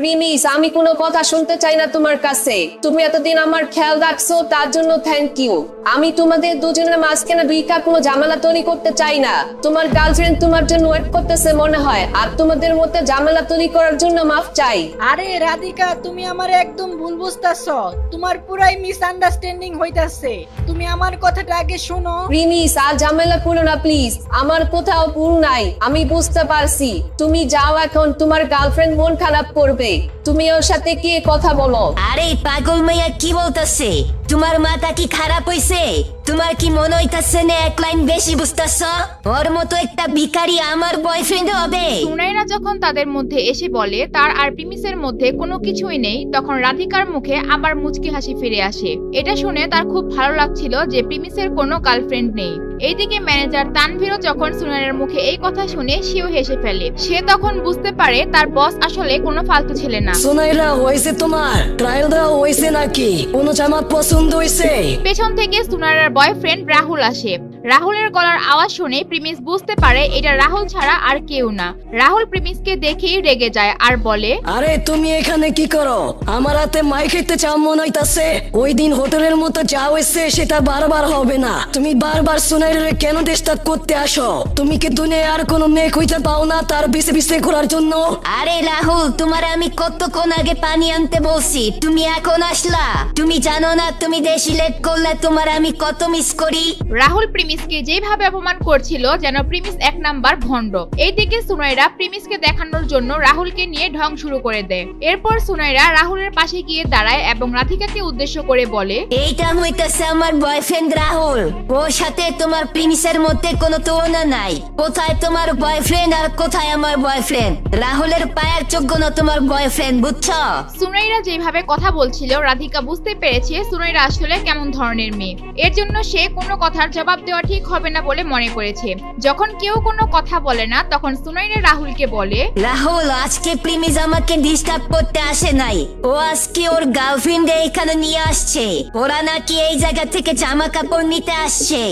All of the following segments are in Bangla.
প্রিমিস আমি কোনো কথা শুনতে চাই না তোমার কাছে। তুমি এতদিন আমার খেয়াল রাখছো তার জন্য থ্যাংক ইউ আমি তোমাদের দুজনের মাঝখানে দুইটা কোনো ঝামেলা তৈরি করতে চাই না। তোমার গার্লফ্রেন্ড তোমার জন্য ওয়েট করতেছে মনে হয় আর তোমাদের মধ্যে ঝামেলা তৈরি করার জন্য মাফ চাই। আরে রাধিকা তুমি আমার একদম ভুল বুঝতাছ। তোমার পুরাই মিসআন্ডারস্ট্যান্ডিং হইতাছে। তুমি আমার কথাটা আগে শোনো। প্রিমিস আর ঝামেলা করো না প্লিজ আমার কোথাও ভুল নাই আমি বুঝতে পারছি। তুমি যাও এখন তোমার গার্লফ্রেন্ড মন খারাপ করবে। তুমি ওর সাথে গিয়ে কথা বলো? আরে পাগল মাইয়া কি বলতাছে? তোমার মাথা কি খারাপ হইছে? তোমার কি মনে হইতাছে না এক লাইন বেশি বুঝতাছ? ওর মতো একটা ভিখারি আমার বয়ফ্রেন্ড হবে। সুনাইরা যখন তাদের মধ্যে এসে বলে তার আর প্রিমিসের মধ্যে কোনো কিছুই নেই তখন রাধিকার মুখে আবার মুচকি হাসি ফিরে আসে। এটা শুনে তার খুব ভালো লাগছিল যে প্রিমিসের কোনো গার্লফ্রেন্ড নেই। এইদিকে ম্যানেজার তানভীরও যখন সুনাইরার মুখে এই কথা শুনে সেও হেসে ফেলে। সে তখন বুঝতে পারে তার বস আসলে কোনো ফালতু ছেলে না। সোনাইরা হয়েছে তোমার ট্রায়াল দেওয়া হয়েছে নাকি? কোনো জামা পছন্দ হয়েছে? পেছন থেকে সুনাইরার বয়ফ্রেন্ড রাহুল আসে। রাহুলের গলার আওয়াজ শুনে প্রিমিস বুঝতে পারে এটা রাহুল ছাড়া আর কেউ না। রাহুল প্রিমিসকে দেখেই রেগে যায় আর বলে আরে তুমি এখানে কি করো? আমার হাতে মাই খেতে চাও মনে হইতাছে। ওই দিন হোটেলের মতো যা হয়েছে সেটা বারবার হবে না। তুমি বারবার সোনাইরে কেন ডিস্টার্ব করতে আসো? তুমি কি দুনিয়ায় আর কোনো মেয়ে খুঁজতে পাও না তার বিছে বিছে ঘোরার জন্য? আরে রাহুল তোমার আমি কতক্ষণ আগে পানি আনতে বলছি? তুমি এখন আসলা। তুমি জানো না তুমি দেশি লেট করলে তোমার আমি কত মিস করি? রাহুল প্রিমিসকে যেভাবে অপমান করছিল যেন প্রিমিস এক নাম্বার ভণ্ড। এইদিকে সুনাইরা প্রিমিসকে দেখানোর জন্য রাহুলকে নিয়ে ঢং শুরু করে দেয়। এরপর সুনাইরা রাহুলের পাশে গিয়ে দাঁড়ায় এবং রাধিকাকে উদ্দেশ্য করে বলে এইটা হইতেছে আমার বয়ফ্রেন্ড রাহুল। ওর সাথে তোমার প্রিমিসের মধ্যে কোনো তুলনা নাই। কোথায় তোমার বয়ফ্রেন্ড আর কোথায় আমার বয়ফ্রেন্ড রাহুলের পায়ের যোগ্য না তোমার বয়ফ্রেন্ড বুঝছ? সুনাইরা যেভাবে কথা বলছিল রাধিকা বুঝতে পেরেছে সুনাইরা আসলে কেমন ধরনের মেয়ে। এর জন্য সে কোনো কথার জবাব দেওয়া ঠিক হবে না বলে মনে করেছে। যখন কেউ কোনো কথা বলে না তখন সুনাইরা রাহুলকে বলে রাহুল আজকে প্রিমিস আমাকে ডিস্টার্ব করতে আসে নাই। ও আজকে ওর গার্লফ্রেন্ড এখানে নিয়ে আসছে। ওরা নাকি এই জায়গা থেকে জামা কাপড় নিতে আসছে।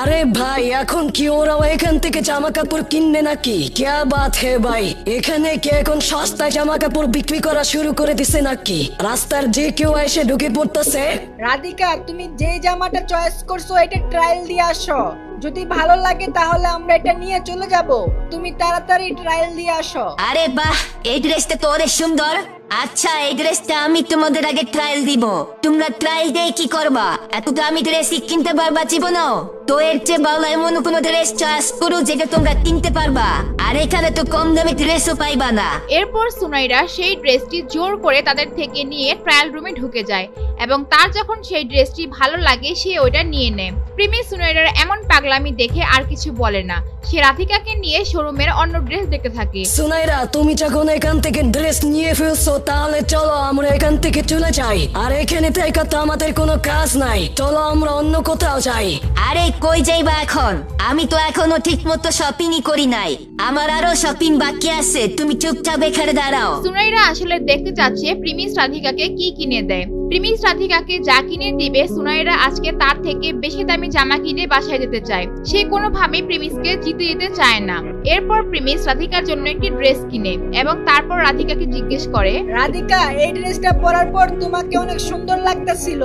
আরে ভাই এখন কি ওরাও এখান থেকে জামা কাপড় কিনবে নাকি? ক্যা বাত হে ভাই? এখানে কি এখন সস্তায় জামা কাপড় বিক্রি করা শুরু করে দিছে নাকি? রাস্তার যে কেউ এসে ঢুকে পড়তেছে। রাধিকা তুমি যে জামাটা চয়েস করছ এটা ট্রায়াল দিয়ে আসো। যদি ভালো লাগে তাহলে আমরা এটা নিয়ে চলে যাব। তুমি তাড়াতাড়ি ট্রায়াল দিয়ে আসো। আরে বাহ এই ড্রেসটা তো অনেক সুন্দর। আচ্ছা এই ড্রেসটা আমি তোমাদের আগে ট্রায়াল দিব। তোমরা ট্রায়াল দিয়ে কি করবা? এত দামি ড্রেস কিনতে পারবা জীবনও? তো এর চেয়ে ভালো এমন কোনো ড্রেস চয়েস করো যেটা তোমরা কিনতে পারবা। আর এখানে তো কম দামি ড্রেসও পাইবা না। এরপর সুনাইরা সেই ড্রেসটি জোর করে তাদের থেকে নিয়ে ট্রায়াল রুমে ঢুকে যায় এবং তার যখন সেই ড্রেসটি ভালো লাগে সে ওইটা নিয়ে নেয়। প্রিমি সুনাইরার এমন পাগলামি দেখে আর কিছু বলে না। সে রাধিকাকে নিয়ে শোরুমের অন্য ড্রেস দেখতে থাকে। সুনাইরা তুমি যখন এখান থেকে ড্রেস নিয়ে ফেলছো তাহলে চলো আমরা এখান থেকে চলে যাই। আর এখানে থেকে তো আমাদের কোনো কাজ নাই। চলো আমরা অন্য কোথাও যাই। আরে কই যাইবা এখন? আমি তো এখনও ঠিক মতো শপিংই করি নাই। আমার আরও শপিং বাকি আছে তুমি চুপচাপ এখানে দাঁড়াও। সুনাইরা আসলে দেখতে চাচ্ছে প্রিমিস রাধিকাকে কি কিনে দেয়। প্রিমিস রাধিকাকে যা কিনে দিবে সুনাইরা আজকে তার থেকে বেশি দামি জামা কিনে বাসায় যেতে চায়। সে কোনো কোনোভাবেই প্রিমিসকে জিতে দিতে চায় না। এরপর প্রিমিস রাধিকার জন্য একটি ড্রেস কিনে এবং তারপর রাধিকাকে জিজ্ঞেস করে রাধিকা এই ড্রেসটা পরার পর তোমাকে অনেক সুন্দর লাগতেছিল।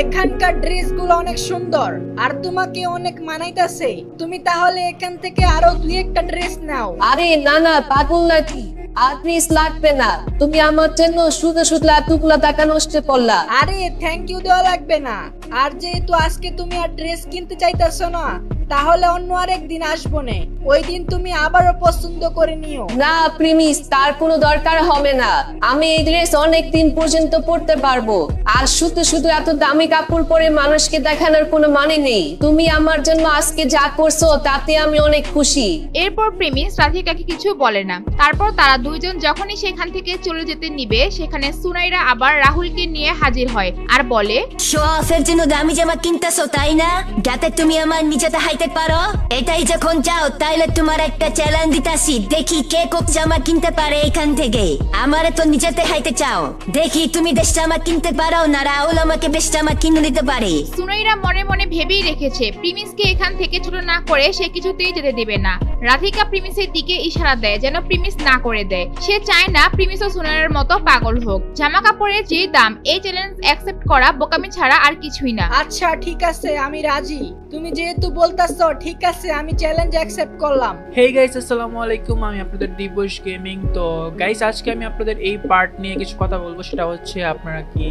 এখানকার ড্রেসগুলো অনেক সুন্দর আর তোমাকে অনেক মানাইতাছে। তুমি তাহলে এখান থেকে আরও দুই একটা ড্রেস নাও। আরে না না পাগল নাকি? আর প্লিজ লাগবে না। তুমি আমার জন্য শুধু শুধু এতগুলো টাকা নষ্ট করলা। আরে থ্যাংক ইউ দেওয়া লাগবে না। আর যেহেতু আজকে তুমি আর ড্রেস কিনতে চাইতেছো না তাহলে অন্য আরেক দিন আসব নে। ওই দিন তুমি আবারও পছন্দ করে নিও। না প্রিমিস তার কোনো দরকার হবে না। আমি এই ড্রেস অনেক দিন পর্যন্ত পড়তে পারব। আর শুধু শুধু এত দামি কাপড় পরে মানুষকে দেখানোর কোনো মানে নেই। তুমি আমার জন্য আজকে যা করছ তাতে আমি অনেক খুশি। এরপর প্রেমিস রাধিকাকে কিছু বলে না। তারপর তারা দুইজন যখনই সেখান থেকে চলে যেতে নিবে সেখানে সুনাইরা আবার রাহুলকে নিয়ে হাজির হয় আর বলে শো অফের জন্য দামি জামা কিনতেছো তাই না? যাতে তুমি আমার নিজেতে খাইতে পারো? এটাই যখন চাও তাইলে তোমার একটা চ্যালেঞ্জ দিতাছি। দেখি কে কোপ জামা কিনতে পারে এখান থেকে। আমারে তো নিজেতে খাইতে চাও। দেখি তুমি বেশ জামা কিনতে পারো না রাহুল আমাকে বেশ জামা কিনে দিতে পারে। সুনয়রা মনে মনে ভেবেই রেখেছে প্রিমিসকে এখান থেকে ছোট না করে সে কিছুতেই যেতে দেবে না। রাধিকা প্রিমিসের দিকে ইশারা দেয় যেন প্রিমিস না করে দেয়। সে চায় না প্রিমিস ও সুনয়রের মতো পাগল হোক। জামা কাপড়ের যে দাম এই চ্যালেঞ্জ অ্যাকসেপ্ট করা বোকামি ছাড়া আর কিছুই না। আচ্ছা ঠিক আছে আমি রাজি। তুমি যেহেতু বলতাছো ঠিক আছে, আমি চ্যালেঞ্জ অ্যাকসেপ্ট করলাম। হেই গাইস আসসালামু আলাইকুম, আমি আপনাদের দিবস গেমিং তো গাইস আজকে আমি আপনাদের এই পার্ট নিয়ে কিছু কথা বলব, সেটা হচ্ছে আপনারা কি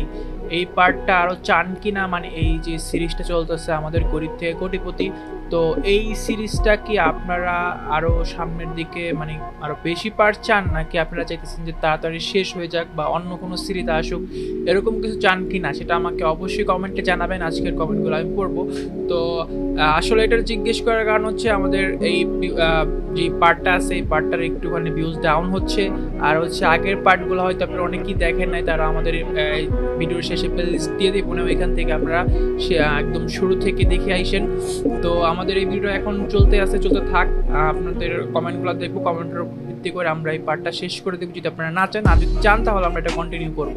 এই পার্টটা আরও চান কিনা মানে এই যে সিরিজটা চলতেছে আমাদের গরিব থেকে কোটিপতি, তো এই সিরিজটা কি আপনারা আরও সামনের দিকে মানে আরও বেশি পার্ট চান, নাকি আপনারা চাইতেছেন যে তাড়াতাড়ি শেষ হয়ে যাক বা অন্য কোনো সিরিজ আসুক? এরকম কিছু চান কি না সেটা আমাকে অবশ্যই কমেন্টে জানাবেন, আজকের কমেন্টগুলো আমি পড়ব। তো আসলে এটা জিজ্ঞেস করার কারণ হচ্ছে আমাদের এই যে পার্টটা আছে, এই পার্টটার একটুখানি ভিউজ ডাউন হচ্ছে। আর হচ্ছে আগের পার্টগুলো হয়তো আপনারা অনেকেই দেখেন নাই, তারা আমাদের ভিডিওর শেষে প্লেলিস্ট দিয়ে দিব না, এখান থেকে আপনারা একদম শুরু থেকে দেখে আইসেন। তো আমাদের এই ভিডিও এখন চলতে আছে, চলতে থাক। আপনাদের কমেন্টগুলো দেখব কমেন্টের ভিত্তি করে আমরা এই পার্টটা শেষ করে দেবো। যদি আপনারা না চান আর যদি চান, তাহলে আমরা এটা কন্টিনিউ করব।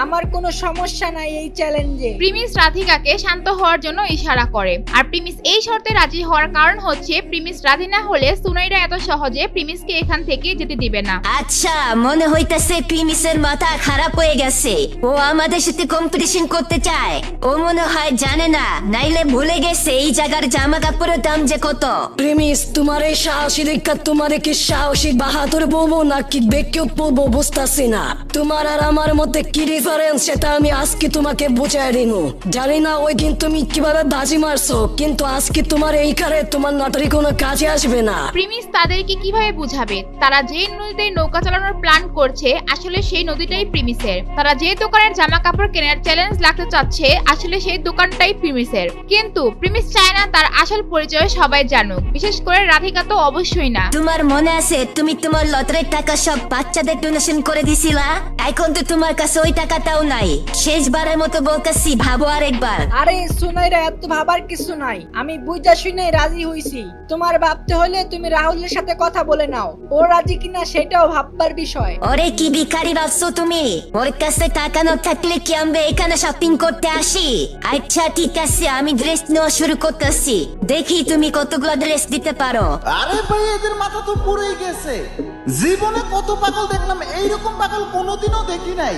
আমার কোনো সমস্যা নাই এই চ্যালেঞ্জে প্রিমিস রাধিকাকে শান্ত হওয়ার জন্য ইশারা করে। আর প্রিমিস এই শর্তে রাজি হওয়ার কারণ হচ্ছে প্রিমিস রাজি না হলে সুনাইরা এত সহজে প্রিমিসকে এখান থেকে যেতে দিবে না। আচ্ছা মনে হইতাছে প্রিমিসের মাথা খারাপ হয়ে গেছে। ও আমাদের সাথে কম্পিটিশন করতে চায়। ও মনে হয় জানে না নাইলে ভুলে গেছে এই জায়গার জামা কাপড়ের দাম যে কত। প্রেমিস তোমার এই সাহসী দেখা তোমার কি সাহসী বাহাদুর বলব নাকি বেকেও বলব বুঝতেছি না। তোমার আর আমার মধ্যে কি ডিফারেন্স সেটা আমি আজকে তোমাকে বুঝাই দিনু জানি না ওই দিন তুমি কীভাবে বাজি মারছো কিন্তু আজকে তোমার এই কারে তোমার নাটারি কোনো কাজে আসবে না। প্রিমিস তাদেরকে কীভাবে বুঝাবে? তারা যে নদীতে নৌকা চালানোর প্ল্যান করছে আসলে সেই নদীটাই প্রিমিসের। তারা যে দোকানের জামা কাপড় কেনার চ্যালেঞ্জ লাগতে চাচ্ছে আসলে সেই দোকানটাই প্রিমিসের। কিন্তু প্রিমিস চায় না তার আসল পরিচয় সবাই জানুক। বিশেষ করে রাধিকা তো অবশ্যই না। তোমার মনে আছে তুমি তোমার লটারির টাকা সব বাচ্চাদের ডোনেশন করে দিছিলা? এখন তো তোমার কাছে ওই টাকাটাও নাই। শেষবারের মতো বলতেছি ভাবো আরেকবার। আরে সুনাইরা এত ভাবার কিছু নাই। আমি বুঝা শুনে রাজি হইছি। তোমার ভাবতে হলে তুমি রাহুলের সাথে কথা বলে নাও। ও রাজি কিনা সেটাও ভাববার বিষয়। ওরে কি ভিখারি ভাবছ তুমি? ওর কাছে টাকা না থাকলে কি আমরা এখানে শপিং করতে আসি? আচ্ছা ঠিক আছে আমি ড্রেস নেওয়া শুরু করতেছি। দেখি তুমি কতগুলো ড্রেস দিতে পারো। আরে ভাই এদের মাথা তো পুরোই গেছে। জীবনে কত পাগল দেখলাম এইরকম পাগল কোনোদিনও দেখি নাই।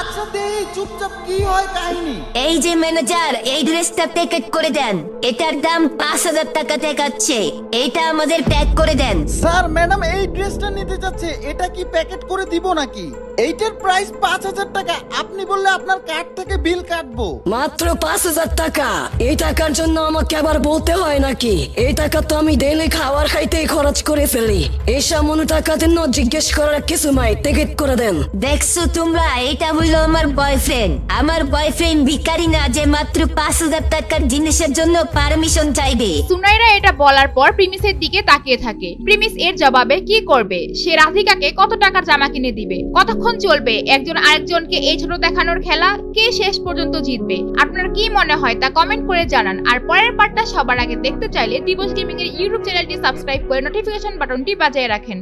আচ্ছা দেই চুপচাপ কি হয় কাহিনী? এই যে ম্যানেজার এই ড্রেসটা প্যাকেট করে দেন। এটার দাম পাঁচ হাজার টাকা দেখাচ্ছে। এইটা আমাদের প্যাক করে দেন। স্যার ম্যাডাম এই ড্রেসটা নিতে চাচ্ছে এটা কি প্যাকেট করে দিব নাকি? এইটার প্রাইস পাঁচ হাজার টাকা। আপনি বললে আপনার কার্ড থেকে বিল কাটবো। মাত্র পাঁচ হাজার টাকা। এই টাকার জন্য আমাকে আবার বলতে হয় নাকি? এই টাকা তো আমি ডেলি খাবার খাইতেই খরচ করে ফেলি। এই সামান্য টাকার জন্য জিজ্ঞেস করার কিছু নাই। টিকিট করে দেন। দেখছ তোমরা এটা হইল আমার বয়ফ্রেন্ড আমার বয়ফ্রেন্ড ভিখারি না যে মাত্র পাঁচ হাজার টাকার জিনিসের জন্য পারমিশন চাইবে। সুনাইরা এটা বলার পর প্রিমিসের দিকে তাকিয়ে থাকে। প্রিমিস এর জবাবে কি করবে? সে রাধিকাকে কত টাকার জামা কিনে দিবে? কতক্ষণ চলবে? একজন আরেকজনকে এই ছোট দেখানোর খেলা কে শেষ পর্যন্ত জিতবে? আপনার কি মনে হয় তা কমেন্ট করে জানান। আর পরের পার্টটা সবার আগে দেখতে চাইলে দিবস গেমিং এর ইউটিউব চ্যানেলটি সাবস্ক্রাইব করে নোটিফিকেশন বাটনটি বাজিয়ে রাখেন।